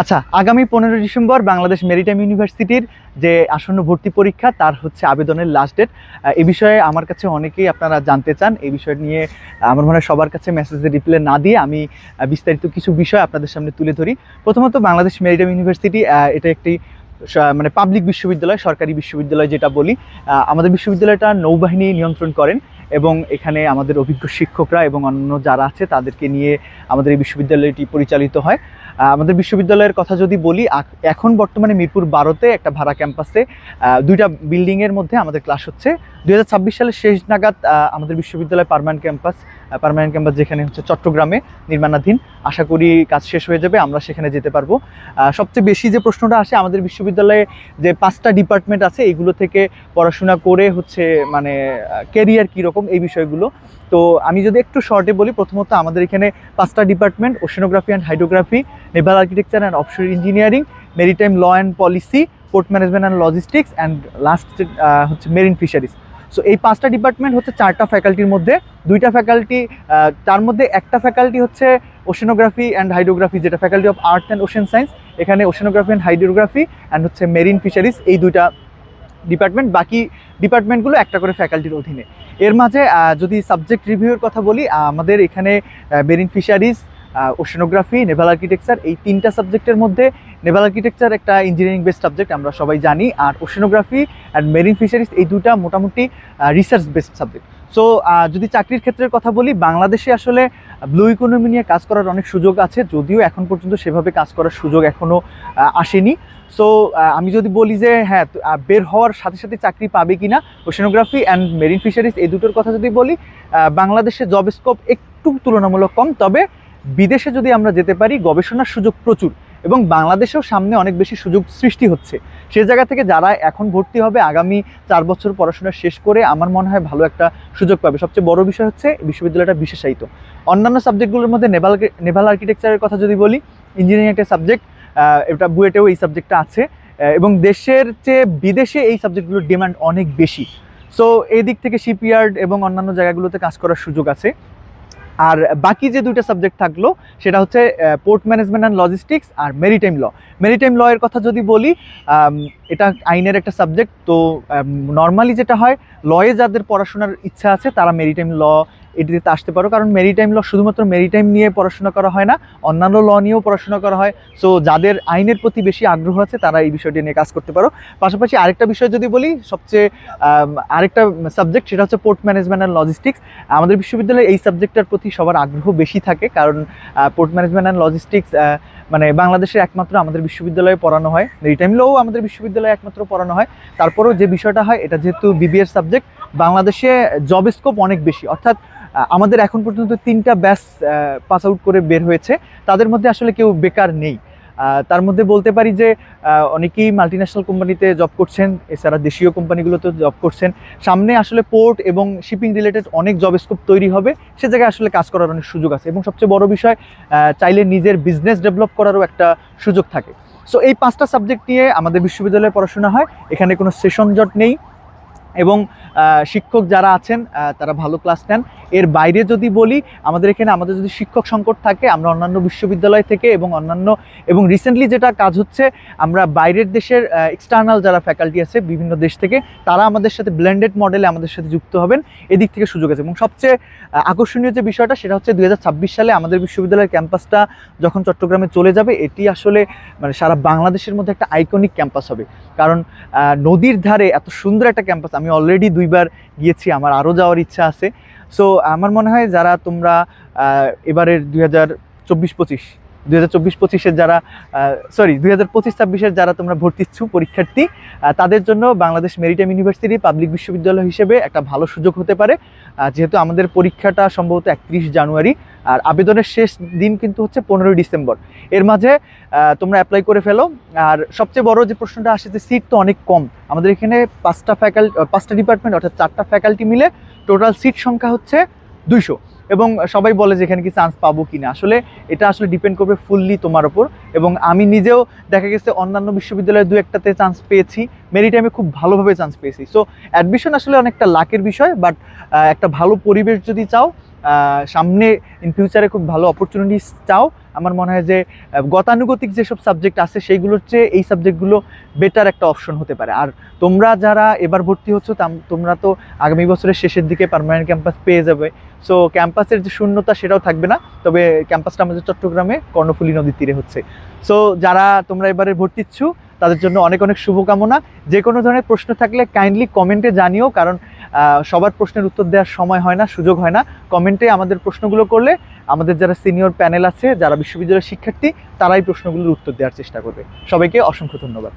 আচ্ছা আগামী পনেরো ডিসেম্বর বাংলাদেশ মেরিটাইম ইউনিভার্সিটির যে আসন্ন ভর্তি পরীক্ষা, তার হচ্ছে আবেদনের লাস্ট ডেট এ বিষয়ে আমার কাছে অনেকেই আপনারা জানতে চান। এই বিষয় নিয়ে আমার মনে হয় সবার কাছে মেসেজের রিপ্লাই না দিয়ে আমি বিস্তারিত কিছু বিষয় আপনাদের সামনে তুলে ধরি। প্রথমত বাংলাদেশ মেরিটাইম ইউনিভার্সিটি এটা একটি মানে পাবলিক বিশ্ববিদ্যালয়, সরকারি বিশ্ববিদ্যালয় যেটা বলি আমাদের বিশ্ববিদ্যালয়টা নৌবাহিনী নিয়ন্ত্রণ করেন এবং এখানে আমাদের অভিজ্ঞ শিক্ষকরা এবং অন্য যারা আছে তাদেরকে নিয়ে আমাদের এই বিশ্ববিদ্যালয়টি পরিচালিত হয়। আমাদের বিশ্ববিদ্যালয়ের কথা যদি বলি এখন বর্তমানে মিরপুর বারোতে একটা ভাড়া ক্যাম্পাসে দুইটা বিল্ডিংয়ের মধ্যে আমাদের ক্লাস হচ্ছে। দুই সালের শেষ নাগাদ আমাদের বিশ্ববিদ্যালয় পার্মানেন্ট ক্যাম্পাস পার্মানেন্ট ক্যাম্পাস যেখানে হচ্ছে চট্টগ্রামে নির্মাণাধীন। আশা করি কাজ শেষ হয়ে যাবে, আমরা সেখানে যেতে পারব। সবচেয়ে বেশি যে প্রশ্নটা আসে আমাদের বিশ্ববিদ্যালয়ে যে পাঁচটা ডিপার্টমেন্ট আছে এগুলো থেকে পড়াশোনা করে হচ্ছে মানে কেরিয়ার কীরকম এই বিষয়গুলো। তো আমি যদি একটু শর্টে বলি, প্রথমত আমাদের এখানে পাঁচটা department oceanography and hydrography naval architecture and offshore engineering maritime law and policy port management and logistics and last হচ্ছে মেরিন ফিশারিজ সো এই পাঁচটা ডিপার্টমেন্ট হচ্ছে চারটা ফ্যাকাল্টির মধ্যে। দুইটা ফ্যাকাল্টি তার মধ্যে একটা ফ্যাকাল্টি হচ্ছে ওশেনোগ্রাফি অ্যান্ড হাইড্রোগ্রাফি যেটা faculty of earth and ocean science এখানে ওশেনোগ্রাফি অ্যান্ড হাইড্রোগ্রাফি অ্যান্ড হচ্ছে মেরিন ফিশারিজ এই দুইটা ডিপার্টমেন্ট বাকি ডিপার্টমেন্টগুলো একটা করে ফ্যাকাল্টির অধীনে। এর মাঝে যদি সাবজেক্ট রিভিউয়ের কথা বলি আমাদের এখানে marine fisheries oceanography naval architecture এই তিনটা সাবজেক্টের মধ্যে নেভাল আর্কিটেকচার একটা ইঞ্জিনিয়ারিং বেসড সাবজেক্ট আমরা সবাই জানি, আর ওশেনোগ্রাফি অ্যান্ড মেরিন ফিশারিজ এই দুটা মোটামুটি রিসার্চ বেসড সাবজেক্ট সো যদি চাকরির ক্ষেত্রের কথা বলি, বাংলাদেশে আসলে ব্লু ইকোনমি নিয়ে কাজ করার অনেক সুযোগ আছে, যদিও এখন পর্যন্ত সেভাবে কাজ করার সুযোগ এখনও আসেনি। সো আমি যদি বলি যে হ্যাঁ বের হওয়ার সাথে সাথে চাকরি পাবে কি না ওশেনোগ্রাফি অ্যান্ড মেরিন ফিশারিজ এই দুটোর কথা যদি বলি বাংলাদেশে জব স্কোপ একটু তুলনামূলক কম, তবে বিদেশে যদি আমরা যেতে পারি, গবেষণার সুযোগ প্রচুর। এবং বাংলাদেশেও সামনে অনেক বেশি সুযোগ সৃষ্টি হচ্ছে। সে জায়গা থেকে যারা এখন ভর্তি হবে, আগামী চার বছর পড়াশোনা শেষ করে আমার মনে হয় ভালো একটা সুযোগ পাবে। সবচেয়ে বড় বিষয় হচ্ছে বিশ্ববিদ্যালয়টা বিশেষায়িত। অন্যান্য সাবজেক্টগুলোর মধ্যে নেভাল নেভাল আর্কিটেকচারের কথা যদি বলি, ইঞ্জিনিয়ারিং একটা সাবজেক্ট এটা বুয়েটেও এই সাবজেক্টটা আছে এবং দেশের চেয়ে বিদেশে এই সাবজেক্টগুলোর ডিমান্ড অনেক বেশি। সো এই দিক থেকে শিপইয়ার্ড এবং অন্যান্য জায়গাগুলোতে কাজ করার সুযোগ আছে। আর বাকি যে দুইটা সাবজেক্ট থাকল, সেটা হচ্ছে পোর্ট ম্যানেজমেন্ট অ্যান্ড লজিস্টিক্স আর মেরিটাইম ল মেরিটাইম ল এর কথা যদি বলি এটা আইনের একটা সাবজেক্ট তো নর্মালি যেটা হয় লয়ে যাদের পড়াশোনার ইচ্ছা আছে, তারা মেরিটাইম ল এটিতে আসতে পারো। কারণ মেরিটাইম ল শুধুমাত্র মেরিটাইম নিয়ে পড়াশোনা করা হয় না, অন্যান্য ল নিয়েও পড়াশোনা করা হয়। সো যাদের আইনের প্রতি বেশি আগ্রহ আছে, তারা এই বিষয়টি নিয়ে কাজ করতে পারো। পাশাপাশি আরেকটা বিষয় যদি বলি, সবচেয়ে আরেকটা সাবজেক্ট সেটা হচ্ছে পোর্ট ম্যানেজমেন্ট অ্যান্ড লজিস্টিক্স আমাদের বিশ্ববিদ্যালয়ে এই সাবজেক্টটার প্রতি সবার আগ্রহ বেশি থাকে, কারণ পোর্ট ম্যানেজমেন্ট অ্যান্ড লজিস্টিক্স মানে বাংলাদেশের একমাত্র আমাদের বিশ্ববিদ্যালয়ে পড়ানো হয়। মেরিটাইম লও আমাদের বিশ্ববিদ্যালয়ে একমাত্র পড়ানো হয়। তারপরেও যে বিষয়টা হয়, এটা যেহেতু বিবিএর সাবজেক্ট বাংলাদেশে জব স্কোপ অনেক বেশি। অর্থাৎ আমাদের এখন পর্যন্ত তিনটা ব্যাচ পাস আউট করে বের হয়েছে। তাদের মধ্যে আসলে কেউ বেকার নেই। তার মধ্যে বলতে পারি যে অনেকেই মাল্টিন্যাশনাল কোম্পানিতে জব করছেন, এছাড়া দেশীয় কোম্পানিগুলোতে জব করছেন। সামনে আসলে পোর্ট এবং শিপিং রিলেটেড অনেক জব স্কোপ তৈরি হবে। সে জায়গায় আসলে কাজ করার অনেক সুযোগ আছে। এবং সবচেয়ে বড় বিষয় চাইলে নিজের বিজনেস ডেভেলপ করারও একটা সুযোগ থাকে। সো এই পাঁচটা সাবজেক্ট নিয়ে আমাদের বিশ্ববিদ্যালয়ে পড়াশোনা হয়। এখানে কোনো সেশন জট নেই। এবং শিক্ষক যারা আছেন তারা ভালো ক্লাস নেন। এর বাইরে যদি বলি, আমাদের এখানে আমাদের যদি শিক্ষক সংকট থাকে, আমরা অন্যান্য বিশ্ববিদ্যালয় থেকে এবং অন্যান্য, এবং রিসেন্টলি যেটা কাজ হচ্ছে, আমরা বাইরের দেশের এক্সটার্নাল যারা ফ্যাকাল্টি আছে, বিভিন্ন দেশ থেকে, তারা আমাদের সাথে ব্লেন্ডেড মডেলে আমাদের সাথে যুক্ত হবেন। এদিক থেকে সুযোগ আছে। এবং সবচেয়ে আকর্ষণীয় যে বিষয়টা, সেটা হচ্ছে দু হাজার ছাব্বিশ সালে আমাদের বিশ্ববিদ্যালয়ের ক্যাম্পাসটা যখন চট্টগ্রামে চলে যাবে, এটি আসলে মানে সারা বাংলাদেশের মধ্যে একটা আইকনিক ক্যাম্পাস হবে। কারণ নদীর ধারে এত সুন্দর একটা ক্যাম্পাস আমি অলরেডি দুইবার গিয়েছি, আমার আরও যাওয়ার ইচ্ছা আছে। সো আমার মনে হয় যারা তোমরা এবারের দুই হাজার চব্বিশ পঁচিশ দুই হাজার চব্বিশ পঁচিশের যারা সরি দুই হাজার পঁচিশ ছাব্বিশের যারা তোমরা ভর্তি ইচ্ছু পরীক্ষার্থী তাদের জন্য বাংলাদেশ মেরিটাইম ইউনিভার্সিটি পাবলিক বিশ্ববিদ্যালয় হিসেবে একটা ভালো সুযোগ হতে পারে। যেহেতু আমাদের পরীক্ষাটা সম্ভবত একত্রিশ জানুয়ারি আর আবেদনের শেষ দিন কিন্তু হচ্ছে পনেরোই ডিসেম্বর। এর মাঝে তোমরা অ্যাপ্লাই করে ফেলো। আর সবচেয়ে বড় যে প্রশ্নটা আসে যে সিট তো অনেক কম। আমাদের এখানে পাঁচটা ফ্যাকাল্টি পাঁচটা ডিপার্টমেন্ট অর্থাৎ চারটা ফ্যাকাল্টি মিলে টোটাল সিট সংখ্যা হচ্ছে দুইশো। এবং সবাই বলে যে এখানে কি চান্স পাবো কি না। আসলে এটা আসলে ডিপেন্ড করবে ফুললি তোমার ওপর এবং আমি নিজেও দেখা গেছে অন্যান্য বিশ্ববিদ্যালয়ে দু একটাতে চান্স পেয়েছি। মেরিটাইমে খুব ভালোভাবে চান্স পেয়েছি। সো অ্যাডমিশন আসলে অনেকটা লাকের বিষয় বাট একটা ভালো পরিবেশ যদি চাও সামনে ইন ফিউচারে খুব ভালো অপরচুনিটিস চাও, আমার মনে হয় যে গতানুগতিক যেসব সাবজেক্ট আছে, সেইগুলোর চেয়ে এই সাবজেক্টগুলো বেটার একটা অপশন হতে পারে। আর তোমরা যারা এবার ভর্তি হচ্ছ, তাম- তোমরা তো আগামী বছরের শেষের দিকে পার্মানেন্ট ক্যাম্পাস পেয়ে যাবে। সো ক্যাম্পাসের যে শূন্যতা সেটাও থাকবে না, তবে ক্যাম্পাসটা আমাদের চট্টগ্রামে কর্ণফুলী নদীর তীরে হচ্ছে। সো যারা তোমরা এবারে ভর্তি ইচ্ছু তাদের জন্য অনেক অনেক শুভকামনা। যে কোনো ধরনের প্রশ্ন থাকলে কাইন্ডলি কমেন্টে জানিও, কারণ সবার প্রশ্নের উত্তর দেওয়ার সময় হয় না, সুযোগ হয় না। কমেন্টে আমাদের প্রশ্নগুলো করলে আমাদের যারা সিনিয়র প্যানেল আছে, যারা বিশ্ববিদ্যালয়ের শিক্ষার্থী, তারাই প্রশ্নগুলোর উত্তর দেওয়ার চেষ্টা করবে। সবাইকে অসংখ্য ধন্যবাদ।